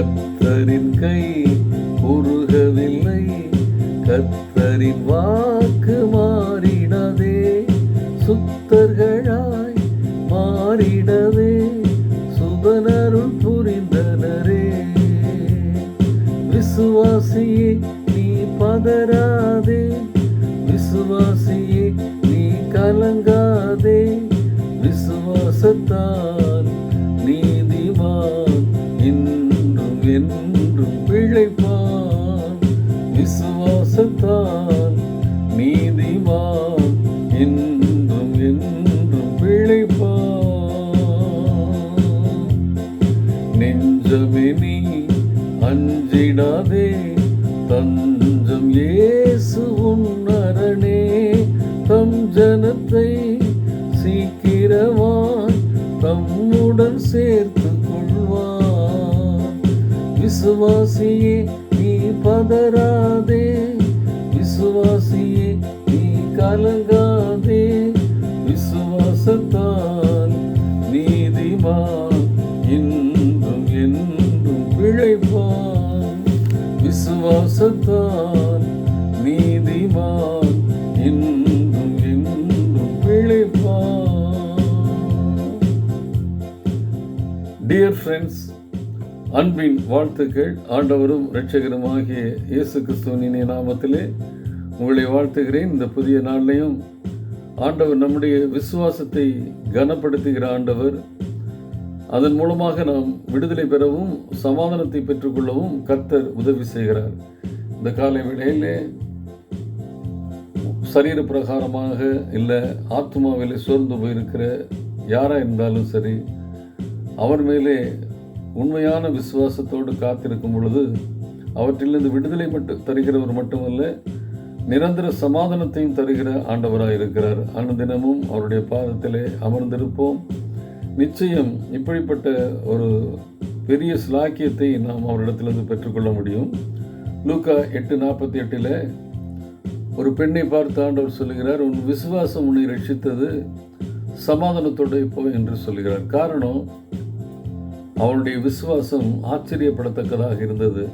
கத்தரின் கை உருகவில்லை. கத்தரின் வாக்கு மாறிடவே சுத்தர்களாய் மாறிடவே. சுதனருள் புரிந்தனரே. விசுவாசியே நீ பதராதே விசுவாசியே நீ கலங்கா விசுவாசத்தால் நீதிமான் என்றும் என்றும் பிழைப்பான் நெஞ்சமே நீ அஞ்சிடாதே தஞ்சம் ஏசு உன்னரணே தம் ஜனத்தை சீக்கிரவான் தம்முடன் சேர்த்து கொள்வான். விசுவாசியே நீ விசுவாசியே நீ கலங்காதே விசுவாசத்தால் நீதிமான் என்றும் என்றும் பிழைப்பான் விசுவாசத்தால் நீதிமான் என்றும் என்றும் பிழைப்பான் டியர் ஃப்ரெண்ட்ஸ் அன்பின் வாழ்த்துக்கள். ஆண்டவரும் இரட்சகருமாகிய இயேசு கிறிஸ்துவனின் நாமத்திலே உங்களை வாழ்த்துகிறேன். இந்த புதிய நாளிலையும் ஆண்டவர் நம்முடைய விசுவாசத்தை கனப்படுத்துகிற ஆண்டவர். அதன் மூலமாக நாம் விடுதலை பெறவும் சமாதானத்தை பெற்றுக்கொள்ளவும் கர்த்தர் உதவி செய்கிறார். இந்த காலை வேளையிலே சரீர பிரகாரமாக இல்லை ஆத்மாவிலே சோர்ந்து போயிருக்கிற யாராக இருந்தாலும் சரி அவர் மேலே உண்மையான விசுவாசத்தோடு காத்திருக்கும் பொழுது அவற்றிலிருந்து விடுதலை மட்டும் தருகிறவர் மட்டுமல்ல நிரந்தர சமாதானத்தையும் தருகிற ஆண்டவராக இருக்கிறார். அனுதினமும் அவருடைய பாதத்திலே அமர்ந்திருப்போம். நிச்சயம் இப்படிப்பட்ட ஒரு பெரிய சிலாக்கியத்தை நாம் அவரிடத்திலிருந்து பெற்றுக்கொள்ள முடியும். லூக்கா எட்டு நாற்பத்தி எட்டில் ஒரு பெண்ணை பார்த்து ஆண்டவர் சொல்லுகிறார் உன் விசுவாசம் உன்னை ரட்சித்தது சமாதானத்தோடு போ என்று சொல்கிறார் காரணம் அவளுடைய விசுவாசம் ஆச்சரியப்படத்தக்கதாக இருந்தது.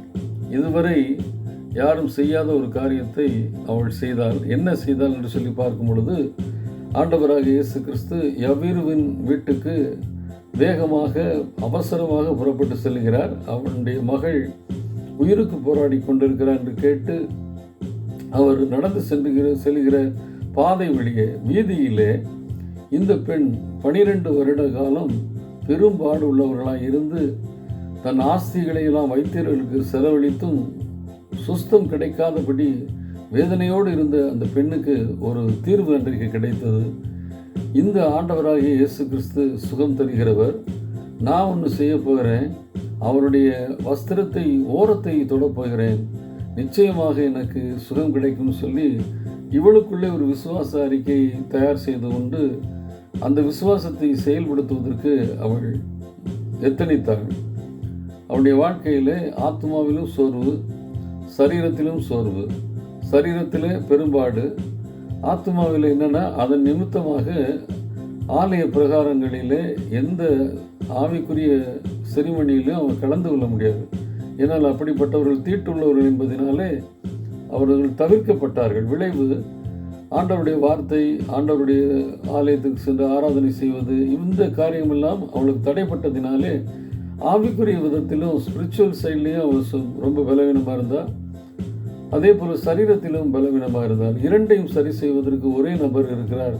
இதுவரை யாரும் செய்யாத ஒரு காரியத்தை அவள் செய்தாள் என்ன செய்தாள் என்று சொல்லி பார்க்கும் பொழுது ஆண்டவராக இயேசு கிறிஸ்து யவீருவின் வீட்டுக்கு வேகமாக அவசரமாக புறப்பட்டு செல்கிறார். அவனுடைய மகள் உயிருக்கு போராடி கொண்டிருக்கிறார் என்று கேட்டு அவர் நடந்து சென்றுகிற செல்கிற பாதை வழியே வீதியிலே இந்த பெண் பனிரெண்டு வருட காலம் பெரும்பாடு உள்ளவர்களாக இருந்து தன் ஆஸ்திகளை எல்லாம் வைத்தியர்களுக்கு செலவழித்தும் சுஸ்தம் கிடைக்காதபடி வேதனையோடு இருந்த அந்த பெண்ணுக்கு ஒரு தீர்வு அன்றைக்கு கிடைத்தது. இந்த ஆண்டவராகிய இயேசு கிறிஸ்து சுகம் தருகிறவர். நான் ஒன்று செய்ய போகிறேன். அவருடைய வஸ்திரத்தை ஓரத்தை தொடப்போகிறேன் நிச்சயமாக எனக்கு சுகம் கிடைக்கும்னு சொல்லி இவளுக்குள்ளே ஒரு விசுவாச அறிக்கை தயார் செய்து கொண்டு அந்த விசுவாசத்தை செயல்படுத்துவதற்கு அவள் எத்தனித்தாள் அவளுடைய வாழ்க்கையிலே ஆத்மாவிலும் சோர்வு சரீரத்திலும் சோர்வு சரீரத்திலே பெரும்பாடு. ஆத்மாவில் என்னென்னா அதன் நிமித்தமாக ஆலய பிரகாரங்களிலே எந்த ஆவிக்குரிய செரிமனியிலும் அவன் கலந்து கொள்ள முடியாது. ஏன்னால் அப்படிப்பட்டவர்கள் தீட்டுள்ளவர்கள் என்பதனாலே அவர்கள் தவிர்க்கப்பட்டார்கள். விளைவு ஆண்டவருடைய வார்த்தை ஆண்டவருடைய ஆலயத்துக்கு சென்று ஆராதனை செய்வது இந்த காரியமெல்லாம் அவளுக்கு தடைப்பட்டதினாலே ஆவிக்குரிய விதத்திலும் ஸ்பிரிச்சுவல் சைட்லேயும் அவள் ரொம்ப பலவீனமாக இருந்தால் அதே போல் சரீரத்திலும் பலவீனமாக இருந்தார் இரண்டையும் சரி செய்வதற்கு ஒரே நபர் இருக்கிறார்.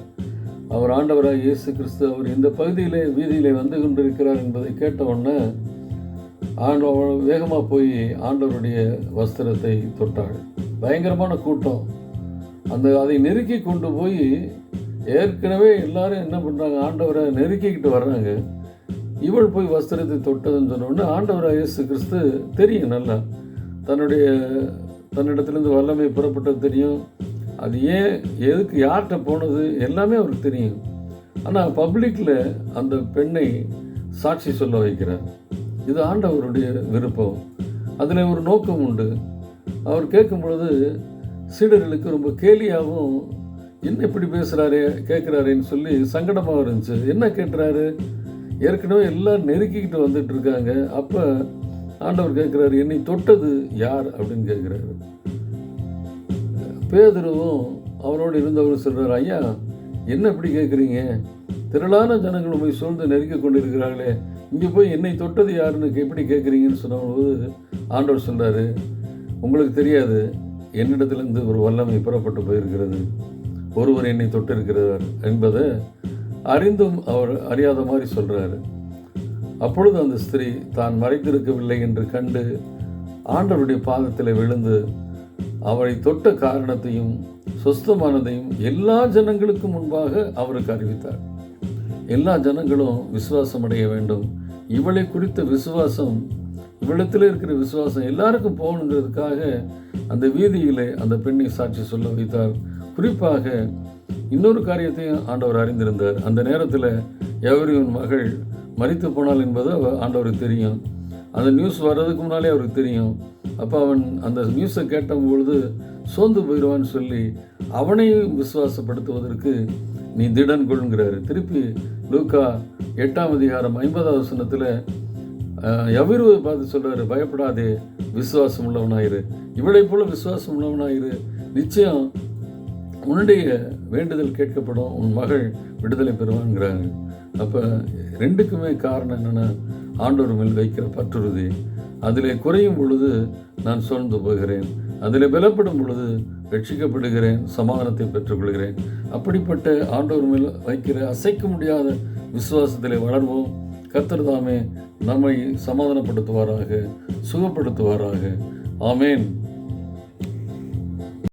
அவர் ஆண்டவராக இயேசு கிறிஸ்து அவர் இந்த பகுதியிலே வீதியிலே வந்து கொண்டிருக்கிறார் என்பதை கேட்ட உடனே வேகமாக போய் ஆண்டவருடைய வஸ்திரத்தை தொட்டாள். பயங்கரமான கூட்டம். அந்த அதை நெருக்கி கொண்டு போய் ஏற்கனவே எல்லாரும் என்ன பண்ணுறாங்க ஆண்டவரை நெருக்கிக்கிட்டு வர்றாங்க. இவள் போய் வஸ்திரத்தை தொட்டதுன்னு சொன்னோடனே ஆண்டவராக இயேசு கிறிஸ்து தெரியும் நல்லா. தன்னுடைய தன்னிடத்துலேருந்து வல்லமை புறப்பட்டது தெரியும். அது ஏன் எதுக்கு யார்கிட்ட போனது? எல்லாமே அவருக்கு தெரியும். ஆனால் பப்ளிக்கில் அந்த பெண்ணை சாட்சி சொல்ல வைக்கிறார். இது ஆண்டவருடைய விருப்பம். அதில் ஒரு நோக்கம் உண்டு. அவர் கேட்கும் பொழுது சீடர்களுக்கு ரொம்ப கேலியாகவும் என்ன இப்படி பேசுகிறாரே கேட்குறாரேன்னு சொல்லி சங்கடமாக இருந்துச்சு. என்ன கேட்குறாரு ஏற்கனவே எல்லாம் நெருக்கிக்கிட்டு வந்துட்டு இருக்காங்க. அப்போ ஆண்டவர் கேட்குறாரு என்னை தொட்டது யார்? அப்படின்னு கேட்குறாரு பேதுருவும் அவரோடு இருந்தவர் சொல்கிறார் ஐயா என்ன இப்படி கேட்குறீங்க திரளான ஜனங்கள் உண்மை சூழ்ந்து நெருக்கி கொண்டிருக்கிறார்களே. இங்கே போய் என்னை தொட்டது யாருன்னு எப்படி கேட்குறீங்கன்னு சொன்னபோது ஆண்டவர் சொல்கிறாரு உங்களுக்கு தெரியாது. என்னிடத்திலிருந்து ஒரு வல்லமை புறப்பட்டு போயிருக்கிறது. ஒருவர் என்னை தொட்டிருக்கிறார் என்பதை அறிந்தும் அவர் அறியாத மாதிரி சொல்கிறாரு அப்பொழுது அந்த ஸ்திரீ தான் மறைத்திருக்கவில்லை என்று கண்டு ஆண்டவருடைய பாதத்தில் விழுந்து அவரை தொட்ட காரணத்தையும் சொஸ்தமானதையும் எல்லா ஜனங்களுக்கும் முன்பாக அவருக்கு அறிவித்தார். எல்லா ஜனங்களும் விசுவாசம் அடைய வேண்டும். இவளை குறித்த விசுவாசம் இவ்விடத்தில் இருக்கிற விசுவாசம் எல்லாருக்கும் போகணுங்கிறதுக்காக அந்த வீதியிலே அந்த பெண்ணை சாட்சி சொல்ல வைத்தார். குறிப்பாக இன்னொரு காரியத்தையும் ஆண்டவர் அறிந்திருந்தார். அந்த நேரத்தில் எவரின் மகள் மறித்து போனாள் என்பது ஆண்டவருக்கு தெரியும். அந்த நியூஸ் வர்றதுக்கு முன்னாலே அவருக்கு தெரியும். அப்போ அவன் அந்த நியூஸை கேட்ட பொழுது சோர்ந்து போயிடுவான்னு சொல்லி அவனையும் விசுவாசப்படுத்துவதற்கு நீ திடன் கொள்கிறாரு திருப்பி லூக்கா எட்டாம் அதிகாரம் ஐம்பதாவது வசனத்தில் எவருவை பார்த்து சொல்கிறாரு பயப்படாதே விசுவாசம் உள்ளவனாயிரு இவளை போல விசுவாசம் உள்ளவனாயிரு நிச்சயம் உன்னுடைய வேண்டுதல் கேட்கப்படும் உன் மகள் விடுதலை பெறுவாங்கிறாங்க அப்போ ரெண்டுக்குமே காரணம் என்னென்னா ஆண்டவர் மேல் வைக்கிற பற்றுறுதி. அதிலே குறையும் பொழுது நான் சோர்ந்து போகிறேன். அதில் பலப்படும் பொழுது ரட்சிக்கப்படுகிறேன் சமாதானத்தை பெற்றுக்கொள்கிறேன். அப்படிப்பட்ட ஆண்டவர் மேல் வைக்கிற அசைக்க முடியாத விசுவாசத்தில் வளர்வோம். கர்த்தர் தாமே நம்மை சமாதானப்படுத்துவாராக சுகப்படுத்துவாராக. ஆமேன்.